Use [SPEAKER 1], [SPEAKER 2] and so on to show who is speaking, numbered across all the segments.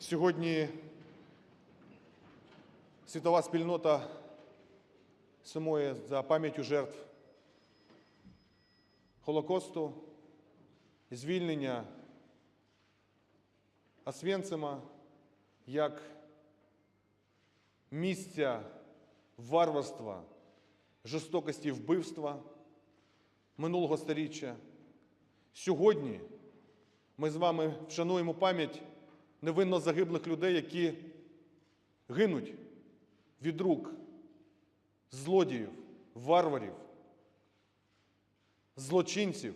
[SPEAKER 1] Сьогодні світова спільнота сумує за пам'яттю жертв Холокосту, звільнення Освенцима як місця варварства, жорстокості вбивства минулого сторіччя. Сьогодні ми з вами вшануємо пам'ять невинно загиблих людей, які гинуть від рук злодіїв, варварів, злочинців,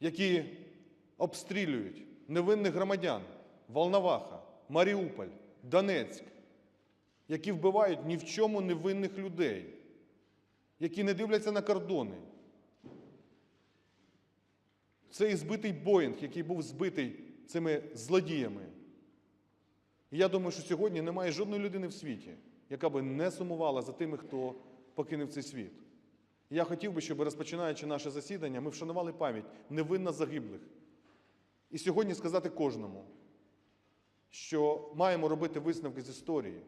[SPEAKER 1] які обстрілюють невинних громадян Волноваха, Маріуполь, Донецьк, які вбивають ні в чому невинних людей, які не дивляться на кордони. Цей збитий Боїнг, який був збитий цими злодіями. І я думаю, що сьогодні немає жодної людини в світі, яка би не сумувала за тими, хто покинув цей світ. І я хотів би, щоб розпочинаючи наше засідання, ми вшанували пам'ять невинно загиблих. І сьогодні сказати кожному, що маємо робити висновки з історії,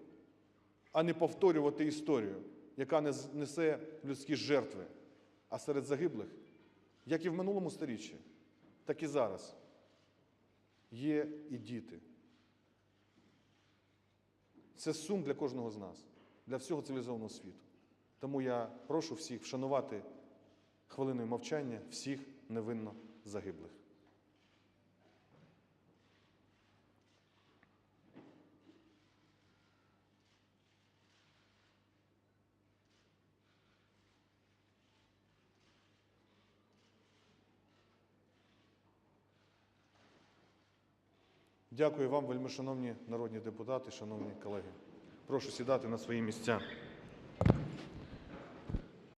[SPEAKER 1] а не повторювати історію, яка не несе людські жертви. А серед загиблих, як і в минулому сторіччі, так і зараз, є і діти. Це сум для кожного з нас, для всього цивілізованого світу. Тому я прошу всіх вшанувати хвилиною мовчання всіх невинно загиблих. Дякую вам, вельмишановні народні депутати, шановні колеги. Прошу сідати на свої місця.